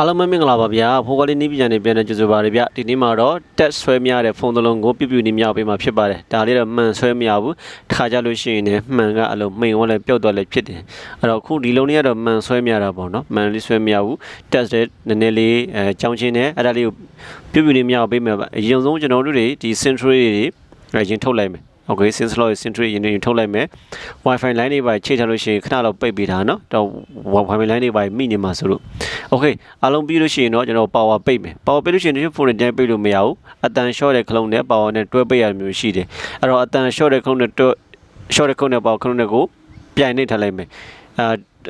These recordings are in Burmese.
အားလုံးပဲမင်္ဂလာပါဗျာဖိုးကလေးနီးပညာနေပြန်တဲ့ကျေးဇူးပါတယ်ဗျဒီနေ့မှာတော့တက်ဆွဲမရတဲ့ဖုန်းတစ်လုံးကိုပြပြနေမြောက်ပေးမှာဖြစ်ပါတယ်ဒါလေးတော့မှန်ဆွဲမရဘူးတစ်ခါကြလို့ရှိရင်လည်းမှန်ကအလုံးမှိန်ဝလဲပြုတ်သွားလည်းဖြစ်တယ်အဲ့တော့ခုဒီလုံးလေးကတော့မှန်ဆွဲမရတာပေါ့နော်မှန်လေးဆွဲမရဘူးတက်တဲ့နည်းနည်းလေးအဲကြောင်းချင်းနဲ့အဲ့ဒါလေးကိုပြပြနေမြောက်ပေးမှာပါအရင်ဆုံးကျွန်တော်တို့တွေဒီ century တွေအရင်ထုတ်လိုက်မယ် okay since law is entry ရင်းနေထုတ်လိုက်မယ် wifi line တွေပါချိန်ထားလို့ရှိရင်ခဏတော့ပိတ်ပေးထားနော်တော့ wifi line တွေပါမိနေမှာဆိုလို့ okay အားလုံးပြီးလို့ရှိရင်တော့ကျွန်တော် power ပိတ်မယ် power ပိတ်လို့ရှိရင်ဒီဖုန်းနဲ့တိုင်းပိတ်လို့မရဘူးအတန် short တဲ့ခလုံးနဲ့ power နဲ့တွဲပိတ်ရမျိုးရှိတယ်အဲ့တော့အတန် short တဲ့ခလုံးနဲ့တွဲ short တဲ့ခလုံးနဲ့ power ခလုံးနဲ့ကိုပြိုင်နေထားလိုက်မယ်အာ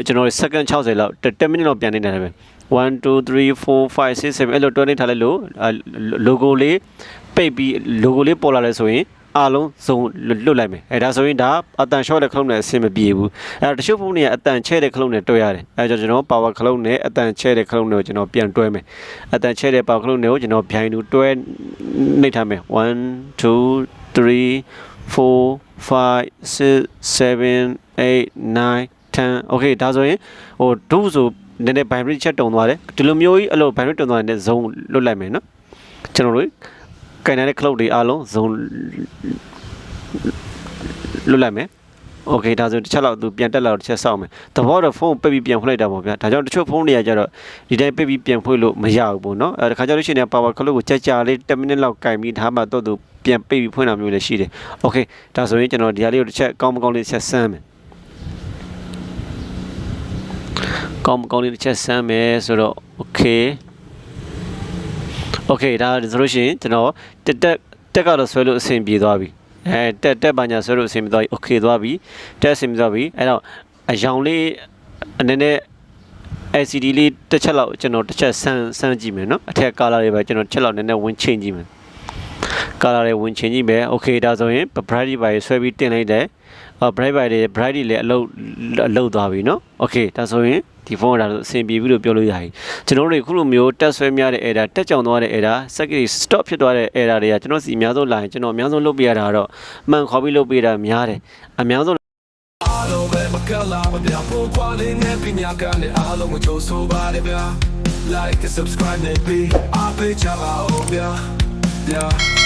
ကျွန်တော် second 60လောက်10 minute လောက်ပြန်နေတယ်ပဲ1 2 3 4 5 6 7အဲ့လိုတွဲနေထားလိုက်လို့ logo လေးပိတ်ပြီး logo လေးပေါ်လာလဲဆိုရင် အားလုံးစုံလွတ်လိုက်မယ်အဲဒါဆိုရင်ဒါအတန် short တဲ့ခလုံးနဲ့အဆင်မပြေဘူးအဲတချို့ဖုန်းတွေကအတန်ချဲတဲ့ခလုံးနဲ့တွဲရတယ်အဲကြောင့်ကျွန်တော် power ခလုံးနဲ့အတန်ချဲတဲ့ခလုံးနဲ့ကိုကျွန်တော်ပြန်တွဲမယ်အတန်ချဲတဲ့ power ခလုံးနဲ့ကိုကျွန်တော်ဗျိုင်းတူတွဲနှိပ်ထားမယ်1 2 3 4 5 6 7 8 9 10 okay ဒါဆိုရင်ဟိုဒုဆိုနည်းနည်း binary ချက်တုံသွားတယ်ဒီလိုမျိုးကြီးအဲ့လို binary တုံသွားတဲ့ zone လွတ်လိုက်မယ်နော်ကျွန်တော်တို့ ကင်နေတဲ့ cloud တွေအားလုံး zone လွတ်လိုက်မယ်โอเคဒါဆိုတစ်ချက်လောက်သူပြန်တက်လာတော့တစ်ချက်စောင့်မယ်သဘောတော့ဖုန်းပိတ်ပြီးပြန်ဖွင့်လိုက်တာပေါ့ဗျာဒါကြောင့်တချို့ဖုန်းတွေကကြတော့ဒီတိုင်းပိတ်ပြီးပြန်ဖွင့်လို့မရဘူးပေါ့နော်အဲတခါကျလို့ရှိရင် power clock ကိုကြက်ကြာလေး10မိနစ်လောက်ကင်ပြီးထားမှတော့သူပြန်ပိတ်ပြီးဖွင့်တာမျိုးလည်းရှိတယ်โอเคဒါဆိုရင်ကျွန်တော်ဒီဟာလေးကိုတစ်ချက်ကောင်းမကောင်းလေးတစ်ချက်စမ်းမယ်ကောင်းမကောင်းလေးတစ်ချက်စမ်းမယ်ဆိုတော့โอเค โอเคဒါဆိုလို့ရှိရင်ကျွန်တော်တက်တက်တက်ကတော့ဆွဲလို့အဆင်ပြေသွားပြီအဲတက်တက်ပါညာဆွဲလို့အဆင်ပြေသွားပြီโอเคသွားပြီတက်အဆင်ပြေသွားပြီအဲ့တော့အယောင်လေးအနေနဲ့ LCD လေးတစ်ချက်လောက်ကျွန်တော်တစ်ချက်ဆန်းဆန်းကြည့်မယ်เนาะအထက်က color တွေပဲကျွန်တော်တစ်ချက်လောက်နည်းနည်းဝင်ချိန်ကြည့်မယ် color တွေဝင်ချိန်ကြည့်မယ် okay ဒါဆိုရင် bright တွေဆွဲပြီးတင်လိုက်တယ် အော် bright တွေ bright တွေလည်းအလုပ်အလုပ်သွားပြီเนาะ okay ဒါဆိုရင်ဒီဖုန်းကဒါဆိုအဆင်ပြေပြီလို့ပြောလို့ရပြီကျွန်တော်တို့ခုလိုမျိုးတက်ဆွဲများတဲ့ error တက်ကြောင်သွားတဲ့ error စက်ကလေး stop ဖြစ်သွားတဲ့ error တွေကကျွန်တော်စီအများဆုံးလာရင်ကျွန်တော်အများဆုံးလုပ်ပြရတာကတော့မှန်ခေါ်ပြီးလုပ်ပြတာများတယ်အများဆုံး အားလုံးပဲမကလာမပြဖို့ကွာလေးနဲ့ပညာကနဲ့အားလုံးကိုကြိုးဆိုပါရဗျာ like and subscribe နဲ့ပြီးအားပေးချပါဦးဗျာ yeah yeah